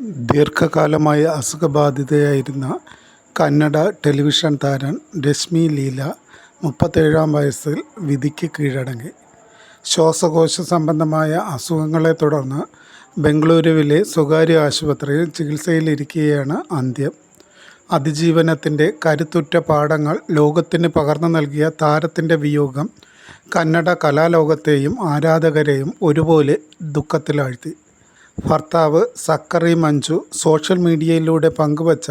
ദീർഘകാലമായി അസുഖബാധിതയായിരുന്ന കന്നഡ ടെലിവിഷൻ താരം രശ്മി ലീല മുപ്പത്തേഴാം വയസ്സിൽ വിധിക്ക് കീഴടങ്ങി. ശ്വാസകോശ സംബന്ധമായ അസുഖങ്ങളെ തുടർന്ന് ബംഗളൂരുവിലെ സ്വകാര്യ ആശുപത്രിയിൽ ചികിത്സയിലിരിക്കുകയാണ് അന്ത്യം. അതിജീവനത്തിന്റെ കരുത്തുറ്റ പാഠങ്ങൾ ലോകത്തിന് പകർന്നു നൽകിയ താരത്തിന്റെ വിയോഗം കന്നഡ കലാലോകത്തെയും ആരാധകരെയും ഒരുപോലെ ദുഃഖത്തിലാഴ്ത്തി. ഭർത്താവ് സക്കറി മഞ്ജു സോഷ്യൽ മീഡിയയിലൂടെ പങ്കുവച്ച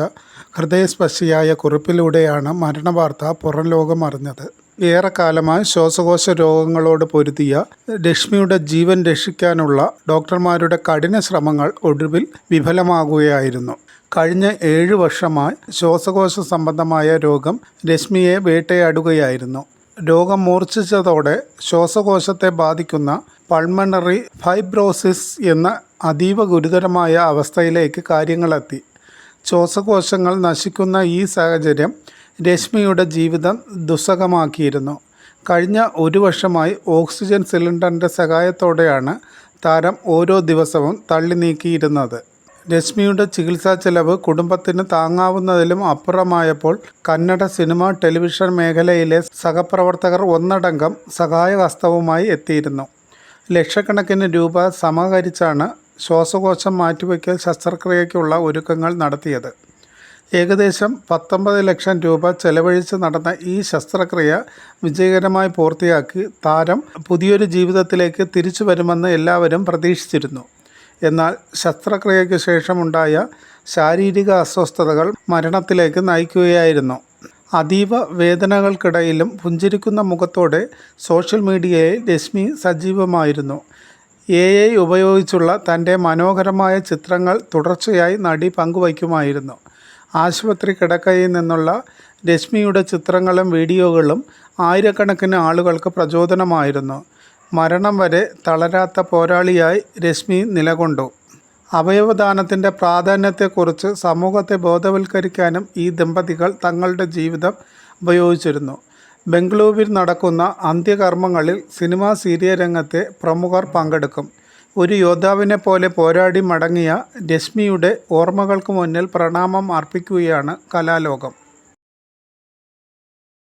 ഹൃദയസ്പർശിയായ കുറിപ്പിലൂടെയാണ് മരണവാർത്ത പുറം ലോകം അറിഞ്ഞത്. ഏറെക്കാലമായി ശ്വാസകോശ രോഗങ്ങളോട് പൊരുതിയ രശ്മിയുടെ ജീവൻ രക്ഷിക്കാനുള്ള ഡോക്ടർമാരുടെ കഠിന ശ്രമങ്ങൾ ഒടുവിൽ വിഫലമാകുകയായിരുന്നു. കഴിഞ്ഞ ഏഴ് വർഷമായി ശ്വാസകോശ സംബന്ധമായ രോഗം രശ്മിയെ വേട്ടയാടുകയായിരുന്നു. രോഗം മൂർച്ഛിച്ചതോടെ ശ്വാസകോശത്തെ ബാധിക്കുന്ന പൾമണറി ഫൈബ്രോസിസ് എന്ന അതീവ ഗുരുതരമായ അവസ്ഥയിലേക്ക് കാര്യങ്ങളെത്തി. ശ്വാസകോശങ്ങൾ നശിക്കുന്ന ഈ സാഹചര്യം രശ്മിയുടെ ജീവിതം ദുസ്സഹമാക്കിയിരുന്നു. കഴിഞ്ഞ ഒരു വർഷമായി ഓക്സിജൻ സിലിണ്ടറിന്റെ സഹായത്തോടെയാണ് താരം ഓരോ ദിവസവും തള്ളി നീക്കിയിരുന്നത്. രശ്മിയുടെ ചികിത്സാ ചെലവ് കുടുംബത്തിന് താങ്ങാവുന്നതിലും അപ്പുറമായപ്പോൾ കന്നഡ സിനിമ ടെലിവിഷൻ മേഖലയിലെ സഹപ്രവർത്തകർ ഒന്നടങ്കം സഹായഹസ്തവുമായി എത്തിയിരുന്നു. ലക്ഷക്കണക്കിന് രൂപ സമാഹരിച്ചാണ് ശ്വാസകോശം മാറ്റിവയ്ക്കൽ ശസ്ത്രക്രിയയ്ക്കുള്ള ഒരുക്കങ്ങൾ നടത്തിയത്. ഏകദേശം പത്തൊമ്പത് ലക്ഷം രൂപ ചെലവഴിച്ച് നടന്ന ഈ ശസ്ത്രക്രിയ വിജയകരമായി പൂർത്തിയാക്കി താരം പുതിയൊരു ജീവിതത്തിലേക്ക് തിരിച്ചു വരുമെന്ന് എല്ലാവരും പ്രതീക്ഷിച്ചിരുന്നു. എന്നാൽ ശസ്ത്രക്രിയയ്ക്ക് ശേഷമുണ്ടായ ശാരീരിക അസ്വസ്ഥതകൾ മരണത്തിലേക്ക് നയിക്കുകയായിരുന്നു. അതീവ വേദനകൾക്കിടയിലും പുഞ്ചിരിക്കുന്ന മുഖത്തോടെ സോഷ്യൽ മീഡിയയിൽ രശ്മി സജീവമായിരുന്നു. എ ഐ ഉപയോഗിച്ചുള്ള തന്റെ മനോഹരമായ ചിത്രങ്ങൾ തുടർച്ചയായി നടി പങ്കുവയ്ക്കുമായിരുന്നു. ആശുപത്രി കിടക്കയിൽ നിന്നുള്ള രശ്മിയുടെ ചിത്രങ്ങളും വീഡിയോകളും ആയിരക്കണക്കിന് ആളുകൾക്ക് പ്രചോദനമായിരുന്നു. മരണം വരെ തളരാത്ത പോരാളിയായി രശ്മി നിലകൊണ്ടു. അവയവദാനത്തിന്റെ പ്രാധാന്യത്തെക്കുറിച്ച് സമൂഹത്തെ ബോധവൽക്കരിക്കാനും ഈ ദമ്പതികൾ തങ്ങളുടെ ജീവിതം ഉപയോഗിച്ചിരുന്നു. ബംഗളൂരുവിൽ നടക്കുന്ന അന്ത്യകർമ്മങ്ങളിൽ സിനിമാ സീരിയൽ രംഗത്തെ പ്രമുഖർ പങ്കെടുക്കും. ഒരു യോദ്ധാവിനെ പോലെ പോരാടി മടങ്ങിയ രശ്മിയുടെ ഓർമ്മകൾക്ക് മുന്നിൽ പ്രണാമം അർപ്പിക്കുകയാണ് കലാലോകം.